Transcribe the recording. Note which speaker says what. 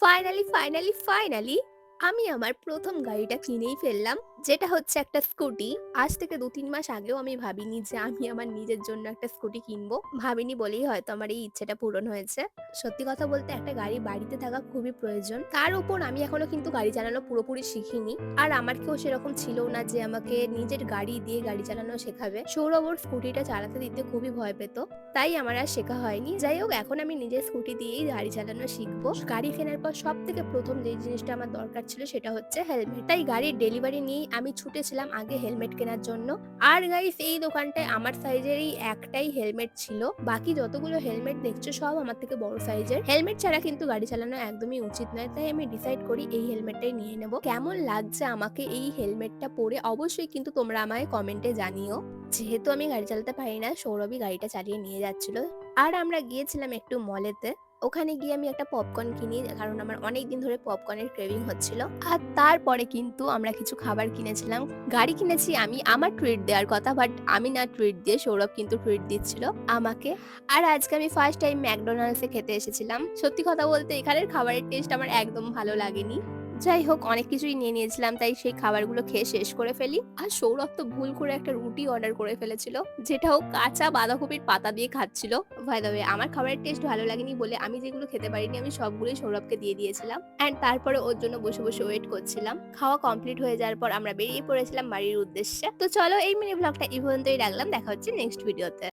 Speaker 1: Finally, finally, finally আমি আমার প্রথম গাড়িটা কিনেই ফেললাম। যেটা হচ্ছে একটা স্কুটি। আজ থেকে ২-৩ মাস আগেও আমি ভাবিনি যে আমি আমার নিজের জন্য একটা স্কুটি কিনবো। ভাবিনি বলেই হয়তো আমার এই ইচ্ছেটা পূরণ হয়েছে। সত্যি কথা বলতে একটা গাড়ি বাড়িতে থাকা খুবই প্রয়োজন। তার উপর আমি এখনও কিন্তু গাড়ি চালানো পুরোপুরি শিখিনি। আর আমার কেউ সেরকম ছিল না যে আমাকে নিজের গাড়ি দিয়ে গাড়ি চালানো শেখাবে। সৌরভ ওর স্কুটিটা চালাতে দিতে খুবই ভয় পেত। তাই আমার আর শেখা হয়নি। যাই হোক, এখন আমি নিজের স্কুটি দিয়েই গাড়ি চালানো শিখব। গাড়ি কেনার পর সব থেকে প্রথম যে জিনিসটা আমার দরকার ছিল সেটা হচ্ছে হেলমেট। তাই গাড়ির ডেলিভারি নিয়েই আমি ছুটেছিলাম আগে হেলমেট কেনার জন্য। আর গাইস এই দোকানটায় আমার সাইজেরই একটাই হেলমেট ছিল। বাকি যতগুলো হেলমেট দেখছ সব আমার থেকে বড় সাইজের। হেলমেট ছাড়া কিন্তু গাড়ি চালানো একদমই উচিত নয়। তাই আমি ডিসাইড করি এই হেলমেটটাই নিয়ে নেব। কেমন লাগছে আমাকে এই হেলমেটটা পরে অবশ্যই কিন্তু তোমরা আমায় কমেন্টে জানিও। যেহেতু আমি গাড়ি চালাতে পারি না, সৌরভই গাড়িটা চালিয়ে নিয়ে যাচ্ছিল। আর আমরা গিয়েছিলাম একটু মলেতে। ওখানে গিয়ে আমি একটা পপকর্ন কিনি, কারণ আমার অনেকদিন ধরে পপকর্নের ক্রেভিং হচ্ছিল। আর তারপরে কিন্তু আমরা কিছু খাবার কিনেছিলাম। গাড়ি কিনেছি আমি, আমার ট্রিট দেওয়ার কথা বাট আমি না ট্রিট দিয়ে, সৌরভ কিন্তু ট্রিট দিচ্ছিল আমাকে। আর আজকে আমি ফার্স্ট টাইম ম্যাকডোনাল্ডস খেতে এসেছিলাম। সত্যি কথা বলতে এখানের খাবারের টেস্ট আমার একদম ভালো লাগেনি। যাই হোক অনেক কিছুই নিয়ে নিয়েছিলাম তাই সেই খাবারগুলো খেয়ে শেষ করে ফেলি। আর সৌরভ তো ভুল করে একটা রুটি অর্ডার করে ফেলেছিল। যেটা ও কাঁচা বাঁধাকপির পাতা দিয়ে খাচ্ছিল। দ্য ওয়ে আমার খাবারের টেস্ট ভালো লাগেনি বলে আমি যেগুলো খেতে পারিনি আমি সবগুলোই সৌরভকে দিয়ে দিয়েছিলাম। অ্যান্ড তারপরে ওর জন্য বসে, বসে ওয়েট করছিলাম। খাওয়া কমপ্লিট হয়ে যাওয়ার পর আমরা বেরিয়ে পড়েছিলাম বাড়ির উদ্দেশ্যে। তো চলো এই মিনি ভ্লগটা এই পর্যন্তই রাখলাম। দেখা হচ্ছে নেক্সট ভিডিওতে।